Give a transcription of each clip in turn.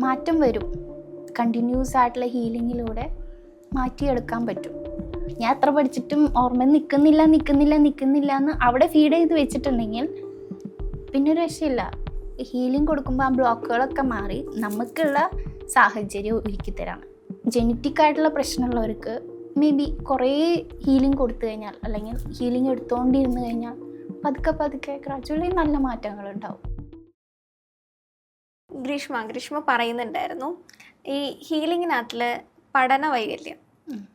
മാറ്റം വരും. കണ്ടിന്യൂസ് ആയിട്ടുള്ള ഹീലിങ്ങിലൂടെ മാറ്റിയെടുക്കാൻ പറ്റും. ഞാൻ എത്ര പഠിച്ചിട്ടും ഓർമ്മ നിൽക്കുന്നില്ല നിൽക്കുന്നില്ല നിൽക്കുന്നില്ല എന്ന് അവിടെ ഫീഡ് ചെയ്ത് വെച്ചിട്ടുണ്ടെങ്കിൽ പിന്നെ രക്ഷയില്ല. ഹീലിംഗ് കൊടുക്കുമ്പോൾ ആ ബ്ലോക്കുകളൊക്കെ മാറി നമുക്കുള്ള സാഹചര്യം ഒരുക്കി തരാണ് ജനറ്റിക് ആയിട്ടുള്ള പ്രശ്നമുള്ളവർക്ക് മേ ബി കുറേ ഹീലിംഗ് കൊടുത്തു കഴിഞ്ഞാൽ അല്ലെങ്കിൽ ഹീലിംഗ് എടുത്തുകൊണ്ടിരുന്നു കഴിഞ്ഞാൽ പതുക്കെ പതുക്കെ ഗ്രാജുവലി നല്ല മാറ്റങ്ങൾ ഉണ്ടാവും. ഗ്രീഷ്മ ഗ്രീഷ്മ പറയുന്നുണ്ടായിരുന്നു ഈ ഹീലിങ്ങിനകത്തിൽ പഠന വൈകല്യം.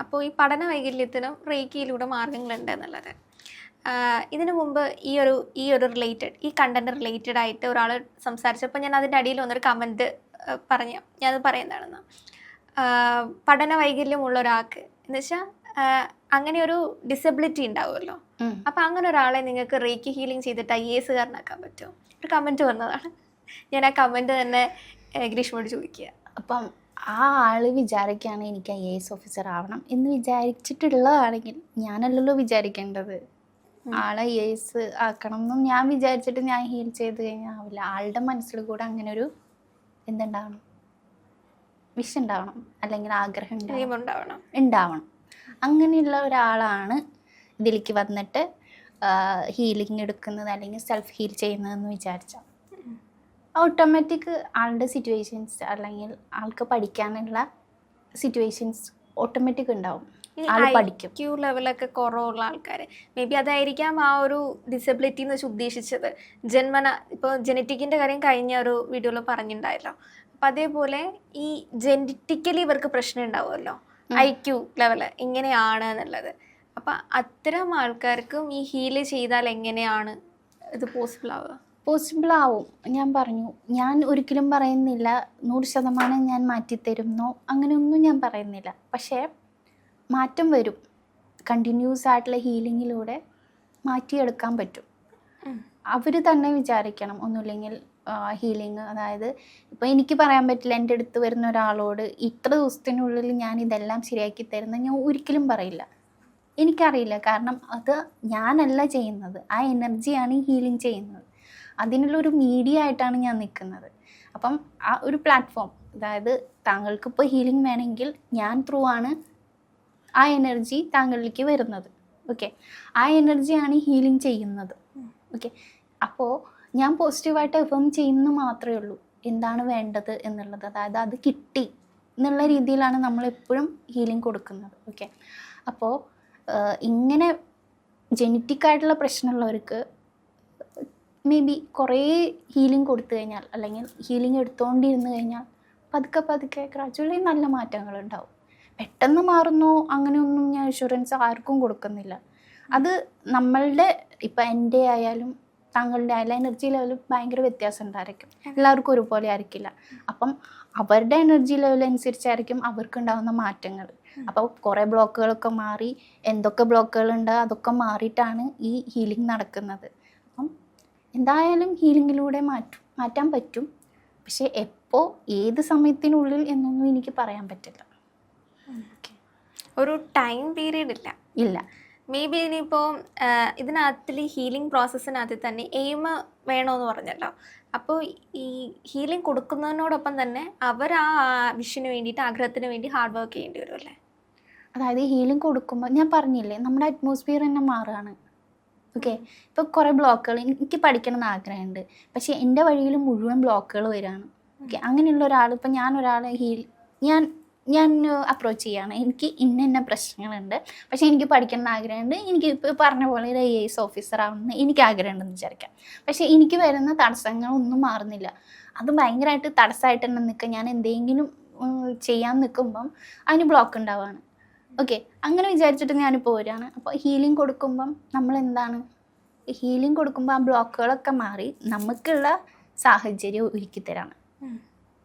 അപ്പോൾ ഈ പഠന വൈകല്യത്തിനും റേക്കിയിലൂടെ മാർഗങ്ങളുണ്ട് എന്നുള്ളത് ഇതിനു മുമ്പ് ഈ ഒരു ഈ ഒരു റിലേറ്റഡ് ഈ കണ്ടന്റ് റിലേറ്റഡ് ആയിട്ട് ഒരാൾ സംസാരിച്ചപ്പോൾ ഞാൻ അതിന്റെ അടിയിൽ വന്നൊരു കമന്റ് പറഞ്ഞു. ഞാനത് പറയുന്നതാണെന്ന്. പഠന വൈകല്യമുള്ള ഒരാൾക്ക് എന്ന് വെച്ചാൽ അങ്ങനെ ഒരു ഡിസബിലിറ്റി ഉണ്ടാവുമല്ലോ. അപ്പം അങ്ങനെ ഒരാളെ നിങ്ങൾക്ക് റേക്കി ഹീലിംഗ് ചെയ്തിട്ട് ഐ എസ് കാരനാക്കാൻ പറ്റുമോ? ഒരു കമന്റ് വന്നതാണ്. ഞാൻ ആ കമന്റ് തന്നെ ഗ്രീഷ്മോട് ചോദിക്കുക. അപ്പം ആ ആൾ വിചാരിക്കുകയാണ് എനിക്ക് ഐ എസ് ഓഫീസർ ആവണം എന്ന് വിചാരിച്ചിട്ടുള്ളതാണെങ്കിൽ ഞാനല്ലല്ലോ വിചാരിക്കേണ്ടത്. ആളെ ഐ എസ് ആക്കണം എന്നും ഞാൻ വിചാരിച്ചിട്ട് ഞാൻ ഹീൽ ചെയ്ത് കഴിഞ്ഞാൽ ആവില്ല. ആളുടെ മനസ്സിൽ കൂടെ അങ്ങനെ ഒരു എന്തുണ്ടാവണം? വിഷ് ഉണ്ടാവണം. അല്ലെങ്കിൽ ആഗ്രഹം ഉണ്ടാവണം. ഉണ്ടാവണം. ഉണ്ടാവണം. അങ്ങനെയുള്ള ഒരാളാണ് ഇതിലേക്ക് വന്നിട്ട് ഹീലിംഗ് എടുക്കുന്നത് അല്ലെങ്കിൽ സെൽഫ് ഹീൽ ചെയ്യുന്നതെന്ന് വിചാരിച്ചാൽ ഓട്ടോമാറ്റിക് ആളുടെ സിറ്റുവേഷൻസ് അല്ലെങ്കിൽ ആൾക്ക് പഠിക്കാനുള്ള സിറ്റുവേഷൻസ് ഓട്ടോമാറ്റിക് ഉണ്ടാവും. ക്യൂ ലെവലൊക്കെ കുറവുള്ള ആൾക്കാർ മേ ബി അതായിരിക്കാം ആ ഒരു ഡിസബിലിറ്റി എന്ന് വെച്ച് ഉദ്ദേശിച്ചത്. ജന്മന ഇപ്പോൾ ജനറ്റിക്കിന്റെ കാര്യം കഴിഞ്ഞ ഒരു വീഡിയോയിൽ പറഞ്ഞിട്ടുണ്ടായല്ലോ അപ്പം അതേപോലെ ഈ ജനറ്റിക്കലി ഇവർക്ക് പ്രശ്നം ഉണ്ടാവുമല്ലോ. ഐ ക്യൂ ലെവൽ ഇങ്ങനെയാണ് എന്നുള്ളത്. അപ്പം അത്തരം ആൾക്കാർക്കും ഈ ഹീൽ ചെയ്താൽ എങ്ങനെയാണ് ഇത് പോസിബിൾ ആവുക? പോസിബിൾ ആവും. ഞാൻ പറഞ്ഞു ഞാൻ ഒരിക്കലും പറയുന്നില്ല. നൂറ് ശതമാനം ഞാൻ മാറ്റിത്തരുന്നോ. അങ്ങനെയൊന്നും ഞാൻ പറയുന്നില്ല. പക്ഷേ മാറ്റം വരും. കണ്ടിന്യൂസ് ആയിട്ടുള്ള ഹീലിങ്ങിലൂടെ മാറ്റിയെടുക്കാൻ പറ്റും. അവർ തന്നെ വിചാരിക്കണം. ഒന്നുമില്ലെങ്കിൽ ഹീലിംഗ് അതായത് ഇപ്പോൾ എനിക്ക് പറയാൻ പറ്റില്ല എന്റെ അടുത്ത് വരുന്ന ഒരാളോട് ഇത്ര ദിവസത്തിനുള്ളിൽ ഞാൻ ഇതെല്ലാം ശരിയാക്കി തരുന്ന ഞാൻ ഒരിക്കലും പറയില്ല. എനിക്കറിയില്ല. കാരണം അത് ഞാനല്ല ചെയ്യുന്നത്. ആ എനർജിയാണ് ഈ ഹീലിംഗ് ചെയ്യുന്നത്. അതിനുള്ളൊരു മീഡിയ ആയിട്ടാണ് ഞാൻ നിൽക്കുന്നത് അപ്പം ആ ഒരു പ്ലാറ്റ്ഫോം അതായത് താങ്കൾക്ക് ഇപ്പോൾ ഹീലിംഗ് വേണമെങ്കിൽ ഞാൻ ത്രൂ ആണ് ആ എനർജി താങ്കളിലേക്ക് വരുന്നത്. ഓക്കെ ആ എനർജിയാണ് ഹീലിംഗ് ചെയ്യുന്നത്. ഓക്കെ അപ്പോൾ ഞാൻ പോസിറ്റീവായിട്ട് എഫേം ചെയ്യുന്ന മാത്രമേ ഉള്ളൂ. എന്താണ് വേണ്ടത് എന്നുള്ളത്. അതായത് അത് കിട്ടി എന്നുള്ള രീതിയിലാണ് നമ്മൾ എപ്പോഴും ഹീലിംഗ് കൊടുക്കുന്നത്. ഓക്കെ അപ്പോൾ ഇങ്ങനെ ജനറ്റിക് ആയിട്ടുള്ള പ്രശ്നമുള്ളവർക്ക് മേ ബി കുറേ ഹീലിംഗ് കൊടുത്തു കഴിഞ്ഞാൽ അല്ലെങ്കിൽ ഹീലിംഗ് എടുത്തുകൊണ്ടിരുന്നു കഴിഞ്ഞാൽ പതുക്കെ പതുക്കെ ഗ്രാജുവലി നല്ല മാറ്റങ്ങൾ ഉണ്ടാവും. പെട്ടെന്ന് മാറുന്നു അങ്ങനെയൊന്നും ഞാൻ ഇൻഷുറൻസ് ആർക്കും കൊടുക്കുന്നില്ല. അത് നമ്മളുടെ ഇപ്പം എന്റെ ആയാലും താങ്കളുടെ ആയാലും എനർജി ലെവൽ ഭയങ്കര വ്യത്യാസം ഉണ്ടായിരിക്കും. എല്ലാവർക്കും ഒരുപോലെ ആയിരിക്കില്ല. അപ്പം അവരുടെ എനർജി ലെവൽ അനുസരിച്ചായിരിക്കും അവർക്കുണ്ടാകുന്ന മാറ്റങ്ങൾ. അപ്പോൾ കുറേ ബ്ലോക്കുകളൊക്കെ മാറി എന്തൊക്കെ ബ്ലോക്കുകളുണ്ട് അതൊക്കെ മാറിയിട്ടാണ് ഈ ഹീലിംഗ് നടക്കുന്നത്. എന്തായാലും ഹീലിങ്ങിലൂടെ മാറ്റും മാറ്റാൻ പറ്റും. പക്ഷേ എപ്പോൾ ഏത് സമയത്തിനുള്ളിൽ എന്നൊന്നും എനിക്ക് പറയാൻ പറ്റില്ല. ഒരു ടൈം പീരീഡ് ഇല്ല. ഇല്ല. മേ ബി ഇനിയിപ്പോൾ ഇതിനകത്തിൽ ഹീലിംഗ് പ്രോസസ്സിനകത്ത് തന്നെ എയിം വേണമെന്ന് പറഞ്ഞല്ലോ. അപ്പോൾ ഈ ഹീലിംഗ് കൊടുക്കുന്നതിനോടൊപ്പം തന്നെ അവർ ആ വിഷന് വേണ്ടിയിട്ട് ആഗ്രഹത്തിന് വേണ്ടി ഹാർഡ് വർക്ക് ചെയ്യേണ്ടി വരും അല്ലേ? അതായത് ഹീലിംഗ് കൊടുക്കുമ്പോൾ ഞാൻ പറഞ്ഞില്ലേ നമ്മുടെ അറ്റ്മോസ്ഫിയർ തന്നെ മാറുകയാണ്. ഓക്കെ ഇപ്പോൾ കുറേ ബ്ലോക്കുകൾ എനിക്ക് പഠിക്കണം എന്ന് ആഗ്രഹമുണ്ട്. പക്ഷേ എന്റെ വഴിയിൽ മുഴുവൻ ബ്ലോക്കുകൾ വരികയാണ് ഓക്കെ അങ്ങനെയുള്ള ഒരാൾ ഇപ്പം ഞാൻ ഒരാളെ ഹീൽ ഞാൻ ഞാൻ അപ്രോച്ച് ചെയ്യാണ്. എനിക്ക് ഇന്ന ഇന്ന പ്രശ്നങ്ങളുണ്ട്. പക്ഷേ എനിക്ക് പഠിക്കണം എന്ന് ആഗ്രഹമുണ്ട്. എനിക്ക് ഇപ്പോൾ പറഞ്ഞ പോലെ ഒരു ഐ എസ് ഓഫീസർ ആവണമെന്ന് എനിക്ക് ആഗ്രഹമുണ്ടെന്ന് വിചാരിക്കാം. പക്ഷേ എനിക്ക് വരുന്ന തടസ്സങ്ങളൊന്നും മാറുന്നില്ല. അത് ഭയങ്കരമായിട്ട് തടസ്സമായിട്ട് തന്നെ നിൽക്കുക. ഞാൻ എന്തെങ്കിലും ചെയ്യാൻ നിൽക്കുമ്പം അതിന് ബ്ലോക്ക് ഉണ്ടാവുകയാണ് ഓക്കെ അങ്ങനെ വിചാരിച്ചിട്ട് ഞാനിപ്പോൾ വരികയാണ്. അപ്പോൾ ഹീലിംഗ് കൊടുക്കുമ്പം നമ്മൾ എന്താണ് ഹീലിംഗ് കൊടുക്കുമ്പോൾ ആ ബ്ലോക്കുകളൊക്കെ മാറി നമുക്കുള്ള സാഹചര്യം ഒരുക്കി തരാണ്.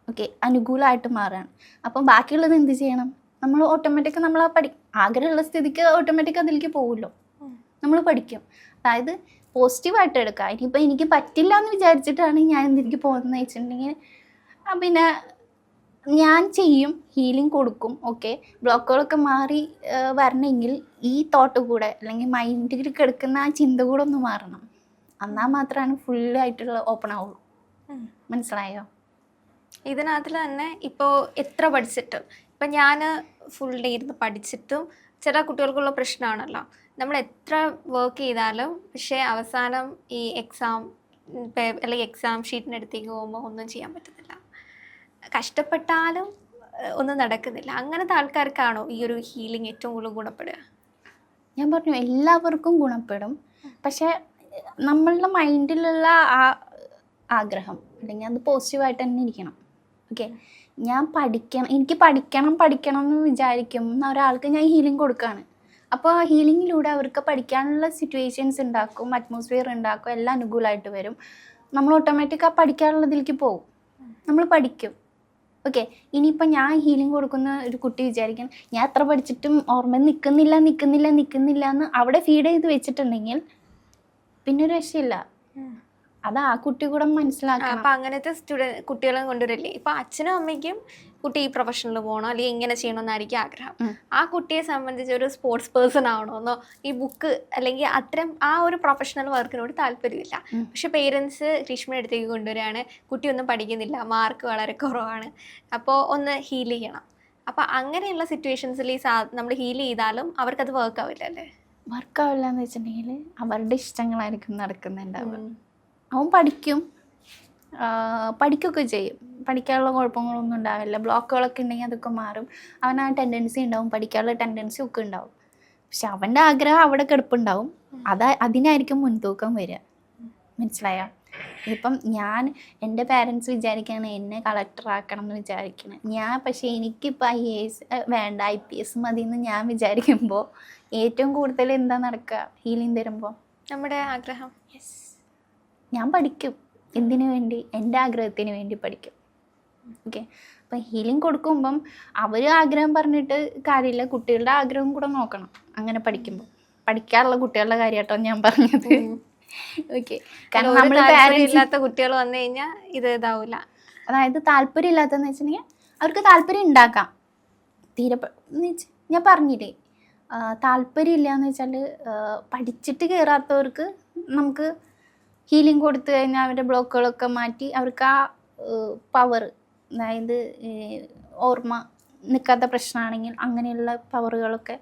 ഓക്കെ അനുകൂലമായിട്ട് മാറുകയാണ് അപ്പം ബാക്കിയുള്ളത് എന്ത് ചെയ്യണം? നമ്മൾ ഓട്ടോമാറ്റിക് നമ്മൾ ആ പഠി ആഗ്രഹമുള്ള സ്ഥിതിക്ക് ഓട്ടോമാറ്റിക് അതിലേക്ക് പോകുമല്ലോ നമ്മൾ പഠിക്കും. അതായത് പോസിറ്റീവായിട്ട് എടുക്കുക ഇനിയിപ്പോൾ എനിക്ക് പറ്റില്ല എന്ന് വിചാരിച്ചിട്ടാണ് ഞാൻ എന്തിനു പോകുന്നത് വെച്ചിട്ടുണ്ടെങ്കിൽ പിന്നെ ഞാൻ ചെയ്യും ഹീലിംഗ് കൊടുക്കും ഓക്കെ ബ്ലോക്കുകളൊക്കെ മാറി വരണമെങ്കിൽ ഈ തോട്ട് കൂടെ അല്ലെങ്കിൽ മൈൻഡിൽ കിടക്കുന്ന ആ ചിന്ത കൂടെ ഒന്ന് മാറണം. എന്നാൽ മാത്രമാണ് ഫുള്ളായിട്ടുള്ള ഓപ്പൺ ആവുള്ളൂ. മനസ്സിലായോ? ഇതിനകത്തിൽ തന്നെ ഇപ്പോൾ എത്ര പഠിച്ചിട്ടും ഇപ്പം ഞാൻ ഫുൾ ഡേ ഇരുന്ന് പഠിച്ചിട്ടും ചില കുട്ടികൾക്കുള്ള പ്രശ്നമാണല്ലോ നമ്മൾ എത്ര വർക്ക് ചെയ്താലും പക്ഷേ അവസാനം ഈ എക്സാം അല്ലെങ്കിൽ എക്സാം ഷീറ്റിനടുത്തേക്ക് പോകുമ്പോൾ ഒന്നും ചെയ്യാൻ പറ്റുന്നില്ല കഷ്ടപ്പെട്ടാലും ഒന്നും നടക്കുന്നില്ല. അങ്ങനത്തെ ആൾക്കാർക്കാണോ ഈ ഒരു ഹീലിംഗ് ഏറ്റവും കൂടുതൽ ഗുണപ്പെടുക? ഞാൻ പറഞ്ഞു എല്ലാവർക്കും ഗുണപ്പെടും. പക്ഷേ നമ്മളുടെ മൈൻഡിലുള്ള ആ ആഗ്രഹം അല്ലെങ്കിൽ അത് പോസിറ്റീവായിട്ട് തന്നെ ഇരിക്കണം. ഓക്കെ ഞാൻ പഠിക്കണം എനിക്ക് പഠിക്കണം പഠിക്കണം എന്ന് വിചാരിക്കുന്ന ഒരാൾക്ക് ഞാൻ ഹീലിംഗ് കൊടുക്കുകയാണ് അപ്പോൾ ഹീലിങ്ങിലൂടെ അവർക്ക് പഠിക്കാനുള്ള സിറ്റുവേഷൻസ് ഉണ്ടാക്കും അറ്റ്മോസ്ഫിയർ ഉണ്ടാക്കും എല്ലാം അനുകൂലമായിട്ട് വരും. നമ്മൾ ഓട്ടോമാറ്റിക്കാ പഠിക്കാനുള്ളതിലേക്ക് പോകും. നമ്മൾ പഠിക്കും. ഓക്കെ ഇനിയിപ്പോൾ ഞാൻ ഹീലിംഗ് കൊടുക്കുന്ന ഒരു കുട്ടി വിചാരിക്കണം. ഞാൻ എത്ര പഠിച്ചിട്ടും ഓർമ്മ നിൽക്കുന്നില്ല നിൽക്കുന്നില്ല നിൽക്കുന്നില്ല എന്ന് അവിടെ ഫീഡ് ചെയ്ത് വെച്ചിട്ടുണ്ടെങ്കിൽ പിന്നെ രക്ഷയില്ല. അത് ആ കുട്ടി കൂടെ മനസ്സിലാക്കണം. അപ്പൊ അങ്ങനത്തെ സ്റ്റുഡന്റ് കുട്ടികളെ കൊണ്ടുവരില്ലേ? ഇപ്പൊ അച്ഛനും അമ്മയ്ക്കും കുട്ടി ഈ പ്രൊഫഷനിൽ പോകണോ? അല്ലെങ്കിൽ ഇങ്ങനെ ചെയ്യണമെന്നായിരിക്കും ആഗ്രഹം. ആ കുട്ടിയെ സംബന്ധിച്ച് ഒരു സ്പോർട്സ് പേഴ്സൺ ആവണമെന്നോ ഈ ബുക്ക് അല്ലെങ്കിൽ അത്തരം ആ ഒരു പ്രൊഫഷണൽ വർക്കിനോട് താല്പര്യമില്ല. പക്ഷെ പേരൻസ് ഗ്രീഷ്മയുടെ അടുത്തേക്ക് കൊണ്ടുവരികയാണ്. കുട്ടി ഒന്നും പഠിക്കുന്നില്ല. മാർക്ക് വളരെ കുറവാണ്. അപ്പോൾ ഒന്ന് ഹീൽ ചെയ്യണം. അപ്പോൾ അങ്ങനെയുള്ള സിറ്റുവേഷൻസിൽ ഈ സാ നമ്മൾ ഹീൽ ചെയ്താലും അവർക്കത് വർക്ക് ആവില്ല അല്ലേ വർക്ക് ആവില്ല എന്ന് വെച്ചിട്ടുണ്ടെങ്കിൽ അവരുടെ ഇഷ്ടങ്ങളായിരിക്കും നടക്കുന്നുണ്ടാവുക. അവൻ പഠിക്കും. പഠിക്കുകയൊക്കെ ചെയ്യും. പഠിക്കാനുള്ള കുഴപ്പങ്ങളൊന്നും ഉണ്ടാവില്ല. ബ്ലോക്കുകളൊക്കെ ഉണ്ടെങ്കിൽ അതൊക്കെ മാറും. അവൻ ആ ടെൻഡൻസി ഉണ്ടാവും. പഠിക്കാനുള്ള ടെൻഡൻസി ഒക്കെ ഉണ്ടാവും. പക്ഷെ അവന്റെ ആഗ്രഹം അവിടെ കിടപ്പുണ്ടാവും. അത് അതിനായിരിക്കും മുൻതൂക്കം വരിക. മനസ്സിലായോ? ഇപ്പം ഞാൻ എന്റെ പാരൻസ് വിചാരിക്കുകയാണ് എന്നെ കളക്ടർ ആക്കണം എന്ന് വിചാരിക്കണം. ഞാൻ പക്ഷേ എനിക്കിപ്പോൾ ഐ എ എസ് വേണ്ട. ഐ പി എസ് മതി എന്ന് ഞാൻ വിചാരിക്കുമ്പോൾ ഏറ്റവും കൂടുതൽ എന്താ നടക്കുക? ഹീലിംഗ് തരുമ്പോൾ നമ്മുടെ ആഗ്രഹം. ഞാൻ പഠിക്കും. എന്തിനു വേണ്ടി? എന്റെ ആഗ്രഹത്തിന് വേണ്ടി പഠിക്കും. ഓക്കെ അപ്പം ഹീലിംഗ് കൊടുക്കുമ്പം അവർ ആഗ്രഹം പറഞ്ഞിട്ട് കാര്യമില്ല. കുട്ടികളുടെ ആഗ്രഹം കൂടെ നോക്കണം അങ്ങനെ പഠിക്കുമ്പോൾ പഠിക്കാറുള്ള കുട്ടികളുടെ കാര്യമായിട്ടോ ഞാൻ പറഞ്ഞത്. ഓക്കെ കാരണം നമ്മൾ ഇല്ലാത്ത കുട്ടികൾ വന്നു കഴിഞ്ഞാൽ ഇത് ഇതാവില്ല അതായത് താല്പര്യം ഇല്ലാത്തതെന്ന് വെച്ചിട്ടുണ്ടെങ്കിൽ അവർക്ക് താല്പര്യം ഉണ്ടാക്കാം. തീരെ ഞാൻ പറഞ്ഞില്ലേ താല്പര്യം ഇല്ല എന്ന് വെച്ചാൽ പഠിച്ചിട്ട് കയറാത്തവർക്ക് നമുക്ക് ഹീലിംഗ് കൊടുത്തു കഴിഞ്ഞാൽ അവരുടെ ബ്ലോക്കുകളൊക്കെ മാറ്റി അവർക്ക് ആ പവർ അതായത് ഓർമ്മ നിൽക്കാത്ത പ്രശ്നമാണെങ്കിൽ അങ്ങനെയുള്ള പവറുകളൊക്കെ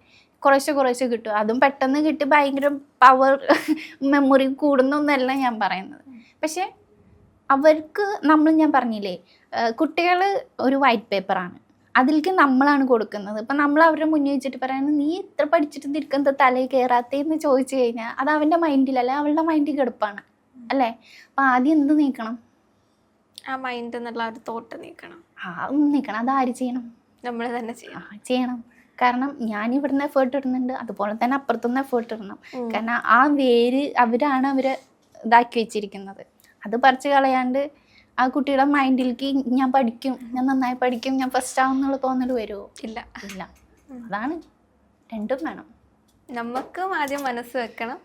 കുറേശ്ശെ കുറേശ്ശെ കിട്ടും. അതും പെട്ടെന്ന് കിട്ടി ഭയങ്കര പവർ മെമ്മറി കൂടുന്നൊന്നല്ല ഞാൻ പറയുന്നത്. പക്ഷേ അവർക്ക് നമ്മൾ ഞാൻ പറഞ്ഞില്ലേ കുട്ടികൾ ഒരു വൈറ്റ് പേപ്പറാണ് അതിലേക്ക് നമ്മളാണ് കൊടുക്കുന്നത്. ഇപ്പം നമ്മൾ അവരുടെ മുന്നിൽ വെച്ചിട്ട് പറയുന്നത് നീ ഇത്ര പഠിച്ചിട്ട് നിൽക്കുന്നത് തലയിൽ കയറാത്തേന്ന് ചോദിച്ചു കഴിഞ്ഞാൽ അത് അവന്റെ മൈൻഡിലല്ല അവളുടെ മൈൻഡിൽ കിടപ്പാണ്. അല്ലേ? അപ്പം ആദ്യം എന്ത് നീക്കണം? ആ മൈൻഡ് എന്നുള്ള ഒരു തോട്ട് നീക്കണം. ആ ഒന്ന് നീക്കണം. അത് ആര് ചെയ്യണം? നമ്മൾ തന്നെ ചെയ്യണം. ചെയ്യണം. കാരണം ഞാൻ ഇവിടുന്ന് എഫേർട്ട് ഇടുന്നുണ്ട്. അതുപോലെ തന്നെ അപ്പുറത്തുനിന്ന് എഫേർട്ട് ഇടണം. കാരണം ആ വേര് അവരാണ് അവരെ ഇതാക്കി വെച്ചിരിക്കുന്നത്. അത് പറിച്ചു കളയാണ്ട് ആ കുട്ടിയുടെ മൈൻഡിലേക്ക് ഞാൻ പഠിക്കും. ഞാൻ നന്നായി പഠിക്കും. ഞാൻ ഫസ്റ്റ് ആവും എന്നുള്ള തോന്നൽ വരുമോ ഇല്ല. ഇല്ല അതാണ് രണ്ടും വേണം. നമുക്കും ആദ്യം മനസ്സ് വെക്കണം.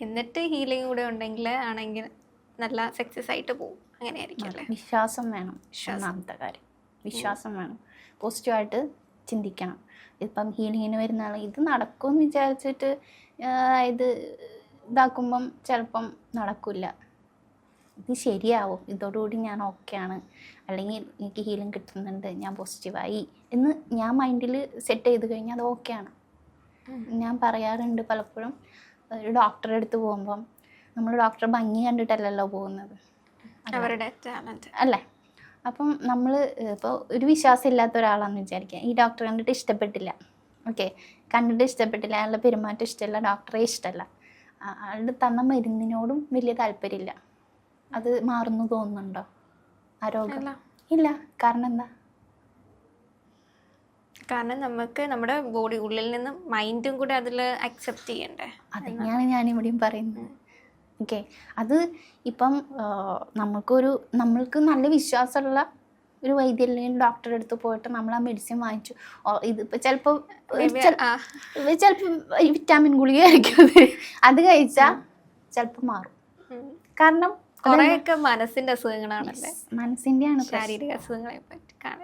എന്നിട്ട് ഹീലിംഗ് കൂടെ ഉണ്ടെങ്കിൽ ആണെങ്കിൽ നല്ല സക്സസ് ആയിട്ട് പോകും അങ്ങനെയായിരിക്കും അല്ലേ? വിശ്വാസം വേണം. ഒന്നാമത്തെ കാര്യം. വിശ്വാസം വേണം. പോസിറ്റീവായിട്ട് ചിന്തിക്കണം. ഇപ്പം ഹീലിങ്ങിന് വരുന്ന ആൾ ഇത് നടക്കുമെന്ന് വിചാരിച്ചിട്ട് ഇത് ഇതാക്കുമ്പം ചിലപ്പം നടക്കില്ല. ഇത് ശരിയാവും. ഇതോടുകൂടി ഞാൻ ഓക്കെയാണ് അല്ലെങ്കിൽ എനിക്ക് ഹീലിംഗ് കിട്ടുന്നുണ്ട് ഞാൻ പോസിറ്റീവായി എന്ന് ഞാൻ മൈൻഡിൽ സെറ്റ് ചെയ്ത് കഴിഞ്ഞാൽ അത് ഓക്കെയാണ് ഞാൻ പറയാറുണ്ട് പലപ്പോഴും ഒരു ഡോക്ടറെ അടുത്ത് പോകുമ്പം നമ്മൾ ഡോക്ടറെ ഭംഗി കണ്ടിട്ടല്ലല്ലോ പോകുന്നത്. അവരുടെ അല്ലേ? അപ്പം നമ്മൾ ഇപ്പോൾ ഒരു വിശ്വാസം ഇല്ലാത്ത ഒരാളാണെന്ന് വിചാരിക്കുക ഈ ഡോക്ടർ കണ്ടിട്ട് ഇഷ്ടപ്പെട്ടില്ല. ഓക്കെ കണ്ടിട്ട് ഇഷ്ടപ്പെട്ടില്ല അയാളുടെ പെരുമാറ്റം ഇഷ്ടമല്ല ഡോക്ടറെ ഇഷ്ടമല്ല. അയാളുടെ തന്ന മരുന്നിനോടും വലിയ താല്പര്യമില്ല. അത് മാറുന്നു തോന്നുന്നുണ്ടോ? ആ രോഗം? ഇല്ല. കാരണം എന്താ? കാരണം നമുക്ക് നമ്മുടെ ബോഡി ഉള്ളിൽ നിന്ന് മൈൻഡും കൂടെ അതിൽ അക്സെപ്റ്റ് ചെയ്യണ്ടേ? അതന്നെയാണ് ഞാനിവിടെയും പറയുന്നത്. ഓക്കെ അത് ഇപ്പം നമുക്കൊരു നമ്മൾക്ക് നല്ല വിശ്വാസമുള്ള ഒരു വൈദ്യ അല്ലെങ്കിൽ ഡോക്ടറെ അടുത്ത് പോയിട്ട് നമ്മൾ ആ മെഡിസിൻ വാങ്ങിച്ചു ഇത് ഇതിപ്പോൾ ചിലപ്പോൾ ചിലപ്പോൾ വിറ്റാമിൻ ഗുളിക ആയിരിക്കും അത്. കഴിച്ചാൽ ചിലപ്പോൾ മാറും. കാരണം കുറെയൊക്കെ മനസ്സിന്റെ അസുഖങ്ങളാണല്ലേ? മനസ്സിന്റെയാണ് ശാരീരിക അസുഖങ്ങളെ പറ്റി. അതാണ്